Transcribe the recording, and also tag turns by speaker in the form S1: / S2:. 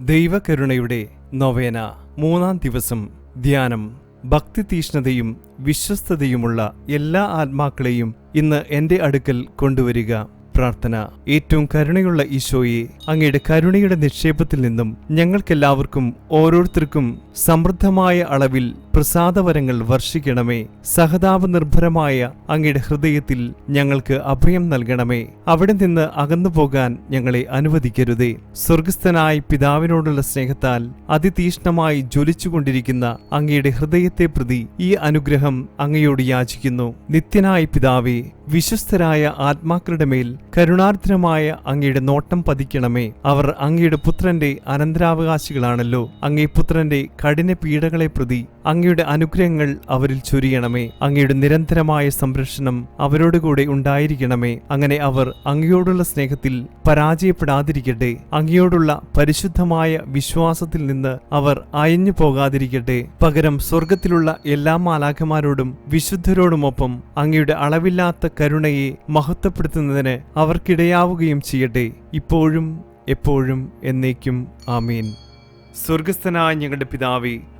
S1: ദൈവകരുണയുടെ നൊവേന മൂന്നാം ദിവസം ധ്യാനം. ഭക്തി തീഷ്ണതയും വിശ്വസ്തതയുമുള്ള എല്ലാ ആത്മാക്കളെയും ഇന്ന് എന്റെ അടുക്കൽ കൊണ്ടുവരിക. പ്രാർത്ഥന. ഏറ്റവും കരുണയുള്ള ഈശോയെ അങ്ങയുടെ കരുണയുടെ നിക്ഷേപത്തിൽ നിന്നും ഞങ്ങൾക്കെല്ലാവർക്കും ഓരോരുത്തർക്കും സമൃദ്ധമായ അളവിൽ പ്രസാദവരങ്ങൾ വർഷിക്കണമേ. സഹതാപ നിർഭരമായ അങ്ങയുടെ ഹൃദയത്തിൽ ഞങ്ങൾക്ക് അഭയം നൽകണമേ. അവിടെ നിന്ന് അകന്നു പോകാൻ ഞങ്ങളെ അനുവദിക്കരുതേ. സ്വർഗസ്ഥനായ പിതാവിനോടുള്ള സ്നേഹത്താൽ അതിതീഷ്ണമായി ജ്വലിച്ചുകൊണ്ടിരിക്കുന്ന അങ്ങയുടെ ഹൃദയത്തെ പ്രതി ഈ അനുഗ്രഹം അങ്ങയോട് യാചിക്കുന്നു. നിത്യനായ പിതാവേ വിശ്വസ്തരായ ആത്മാക്കളുടെ മേൽ കരുണാർദ്രമായ അങ്ങയുടെ നോട്ടം പതിക്കണമേ. അവർ അങ്ങയുടെ പുത്രന്റെ അനന്തരാവകാശികളാണല്ലോ. അങ്ങേ പുത്രന്റെ കഠിന പീഡകളെ പ്രതി അങ്ങയുടെ അനുഗ്രഹങ്ങൾ അവരിൽ ചൊരിയണമേ. അങ്ങയുടെ നിരന്തരമായ സംരക്ഷണം അവരോടുകൂടെ ഉണ്ടായിരിക്കണമേ. അങ്ങനെ അവർ അങ്ങയോടുള്ള സ്നേഹത്തിൽ പരാജയപ്പെടാതിരിക്കട്ടെ. അങ്ങയോടുള്ള പരിശുദ്ധമായ വിശ്വാസത്തിൽ നിന്ന് അവർ അയഞ്ഞു പോകാതിരിക്കട്ടെ. പകരം സ്വർഗത്തിലുള്ള എല്ലാ മാലാഖമാരോടും വിശുദ്ധരോടുമൊപ്പം അങ്ങയുടെ അളവില്ലാത്ത കരുണയെ മഹത്വപ്പെടുത്തുന്നതിന് അവർക്കിടയാവുകയും ചെയ്യട്ടെ. ഇപ്പോഴും എപ്പോഴും എന്നേക്കും. ആമീൻ. സ്വർഗസ്ഥനായ ഞങ്ങളുടെ പിതാവേ